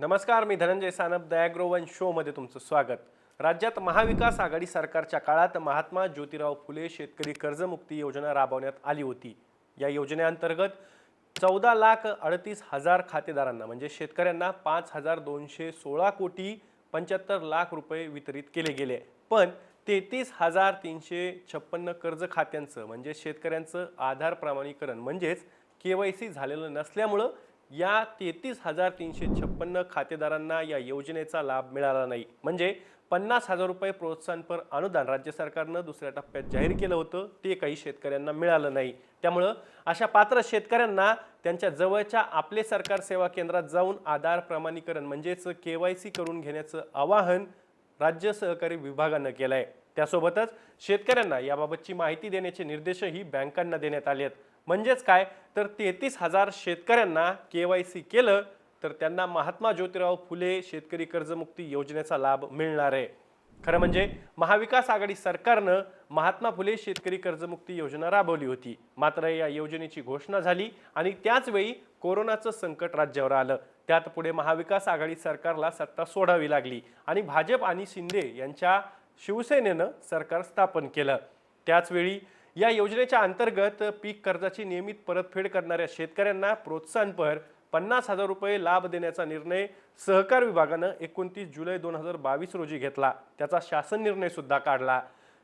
नमस्कार मी धनंजय सानप दयाग्रोवन शोमध्ये तुमचं स्वागत. राज्यात महाविकास आघाडी सरकारच्या काळात महात्मा ज्योतिराव फुले शेतकरी कर्जमुक्ती योजना राबवण्यात आली होती. या योजनेअंतर्गत चौदा लाख अडतीस हजार खातेदारांना म्हणजे शेतकऱ्यांना पाच हजार दोनशे सोळा कोटी पंच्याहत्तर लाख रुपये वितरित केले गेले. पण तेहतीस हजार तीनशे छप्पन्न कर्ज खात्यांचं म्हणजे शेतकऱ्यांचं आधार प्रमाणीकरण म्हणजेच के वाय सी झालेलं नसल्यामुळं या तेहतीस हजार तीनशे छप्पन्न खातेदारांना या योजनेचा लाभ मिळाला नाही. म्हणजे पन्नास हजार रुपये प्रोत्साहनपर अनुदान राज्य सरकारनं दुसऱ्या टप्प्यात जाहीर केलं होतं ते काही शेतकऱ्यांना मिळालं नाही. त्यामुळं अशा पात्र शेतकऱ्यांना त्यांच्या जवळच्या आपले सरकार सेवा केंद्रात जाऊन आधार प्रमाणीकरण म्हणजेच के वाय सी करून घेण्याचं आवाहन राज्य सहकारी विभागानं केलं आहे त्यासोबतच शेतकऱ्यांना याबाबतची माहिती देण्याचे निर्देशही बँकांना देण्यात आले आहेत. म्हणजेच काय? तर तेहतीस हजार शेतकऱ्यांना के वाय सी केलं तर त्यांना महात्मा ज्योतिराव फुले शेतकरी कर्जमुक्ती योजनेचा लाभ मिळणार आहे. खरं म्हणजे महाविकास आघाडी सरकारनं महात्मा फुले शेतकरी कर्जमुक्ती योजना राबवली होती. मात्र या योजनेची घोषणा झाली आणि त्याचवेळी कोरोनाचं संकट राज्यावर आलं. त्यात पुढे महाविकास आघाडी सरकारला सत्ता सोडावी लागली आणि भाजप आणि शिंदे यांच्या शिवसेनेनं सरकार स्थापन केलं. त्याचवेळी या योजनेच्या अंतर्गत पीक कर्जाची नियमित परतफेड करणाऱ्या शेतकऱ्यांना प्रोत्साहनपर पन्नास हजार रुपये लाभ देण्याचा निर्णय सहकार विभागानं एकोणतीस जुलै दोन हजार बावीस रोजी घेतला. त्याचा शासन निर्णय सुद्धा काढला.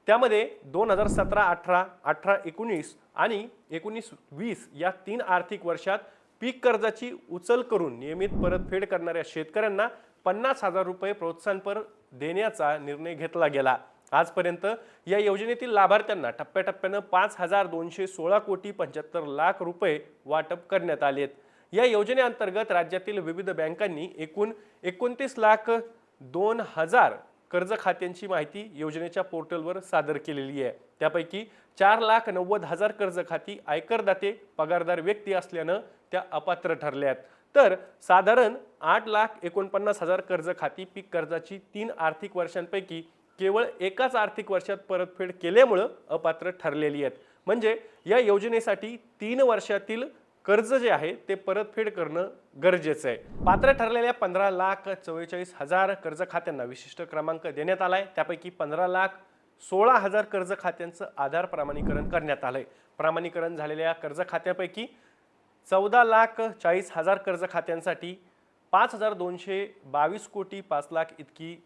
त्यामध्ये दोन हजार सतरा अठरा अठरा एकोणीस आणि एकोणीस वीस या तीन आर्थिक वर्षात पीक कर्जाची उचल करून नियमित परतफेड करणाऱ्या शेतकऱ्यांना पन्नास हजार रुपये प्रोत्साहनपर देण्याचा निर्णय घेतला गेला. आजपर्यंत या योजनेतील लाभार्थ्यांना टप्प्याटप्प्यानं पाच हजार दोनशे सोळा कोटी पंच्याहत्तर लाख रुपये वाटप करण्यात आले आहेत. या योजनेअंतर्गत राज्यातील विविध बँकांनी एकूण एकोणतीस लाख दोन हजार कर्ज खात्यांची माहिती योजनेच्या पोर्टलवर सादर केलेली आहे. त्यापैकी चार लाख नव्वद हजार कर्ज खाती आयकरदाते पगारदार व्यक्ती असल्यानं त्या अपात्र ठरल्या आहेत. तर साधारण आठ लाख एकोणपन्नास हजार कर्ज खाती पीक कर्जाची तीन आर्थिक वर्षांपैकी केवळ एकाच आर्थिक वर्षात परतफेड केल्यामुळं अपात्र ठरलेली आहेत. म्हणजे या योजनेसाठी तीन वर्षातील कर्ज जे आहे ते परतफेड करणं गरजेचं आहे. पात्र ठरलेल्या पंधरा लाख चव्वेचाळीस हजार कर्ज खात्यांना विशिष्ट क्रमांक देण्यात आला आहे त्यापैकी पंधरा लाख सोळा हजार कर्ज खात्यांचं आधार प्रमाणीकरण करण्यात आलं आहे प्रमाणीकरण झालेल्या कर्ज खात्यापैकी चौदा लाख चाळीस हजार कर्ज खात्यांसाठी पाच हजार दोनशे बावीस कोटी पाच लाख इतकी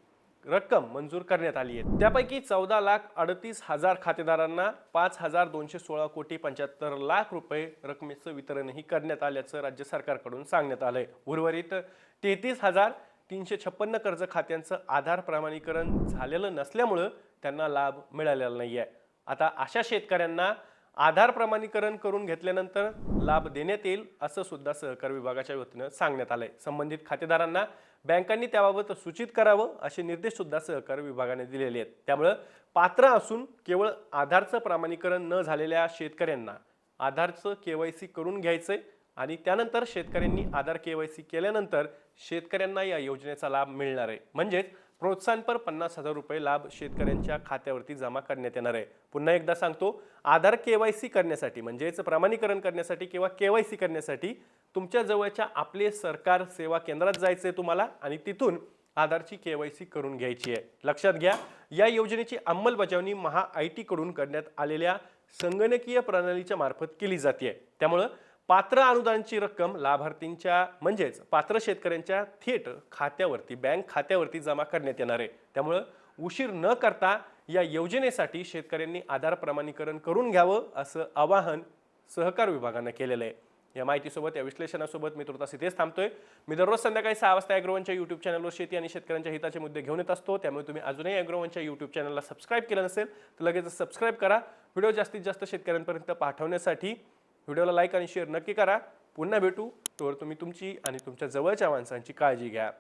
रक्कम मंजूर करण्यात आली आहे. त्यापैकी चौदा लाख अडतीस हजार खातेदारांना पाच हजार दोनशे सोळा कोटी पंच्याहत्तर लाख रुपये रकमेचं वितरणही करण्यात आल्याचं राज्य सरकारकडून सांगण्यात आलंय. उर्वरित तेहतीस हजार तीनशे छप्पन्न कर्ज खात्यांचं आधार प्रमाणीकरण झालेलं नसल्यामुळं त्यांना लाभ मिळालेला नाही आहे आता अशा शेतकऱ्यांना आधार प्रमाणीकरण करून घेतल्यानंतर लाभ देण्यात येईल असं सुद्धा सहकार विभागाच्या वतीनं सांगण्यात आलंय. संबंधित खातेदारांना बँकांनी त्याबाबत सूचित करावं असे निर्देश सुद्धा सहकार विभागाने दिलेले आहेत. त्यामुळं पात्र असून केवळ आधारचं प्रमाणीकरण न झालेल्या शेतकऱ्यांना आधारचं के वाय सी करून घ्यायचंय आणि त्यानंतर शेतकऱ्यांनी आधार के वाय सी केल्यानंतर शेतकऱ्यांना या योजनेचा लाभ मिळणार आहे. म्हणजेच प्रोत्साहनपर पन्नास हजार रुपये लाभ शेतकऱ्यांच्या खात्यावरती जमा करण्यात येणार आहे. पुन्हा एकदा सांगतो आधार के वाय सी करण्यासाठी म्हणजेच प्रमाणीकरण करण्यासाठी किंवा के वाय सी करण्यासाठी तुमच्या जवळच्या आपले सरकार सेवा केंद्रात जायचं आहे तुम्हाला आणि तिथून आधारची के वाय सी करून घ्यायची आहे. लक्षात घ्या या योजनेची अंमलबजावणी महा आय टीकडून करण्यात आलेल्या संगणकीय प्रणालीच्या मार्फत केली जाते. त्यामुळं पात्र अनुदानाची रक्कम लाभार्थींच्या म्हणजेच पात्र शेतकऱ्यांच्या थेट खात्यावरती बँक खात्यावरती जमा करण्यात येणार आहे. त्यामुळं उशीर न करता या योजनेसाठी शेतकऱ्यांनी आधार प्रमाणीकरण करून घ्यावं असं आवाहन सहकार विभागानं केलेलं आहे. या माहितीसोबत या विश्लेषणासोबत मी तुर्तास इथेच थांबतोय. मी दररोज संध्याकाळी सहा वाजता अॅग्रोवनच्या युट्यूब चॅनलवर शेती आणि शेतकऱ्यांच्या हिताचे मुद्दे घेऊन येत असतो. त्यामुळे तुम्ही अजूनही अॅग्रोवनच्या युट्यूब चॅनलला सबस्क्राईब केलं नसेल तर लगेच सबस्क्राईब करा. व्हिडिओ जास्तीत जास्त शेतकऱ्यांपर्यंत पाठवण्यासाठी व्हिडिओला लाईक आणि शेअर नक्की करा. पुन्हा भेटू. तोवर तुम्ही तुमची आणि तुमच्या जवळच्या माणसांची काळजी घ्या.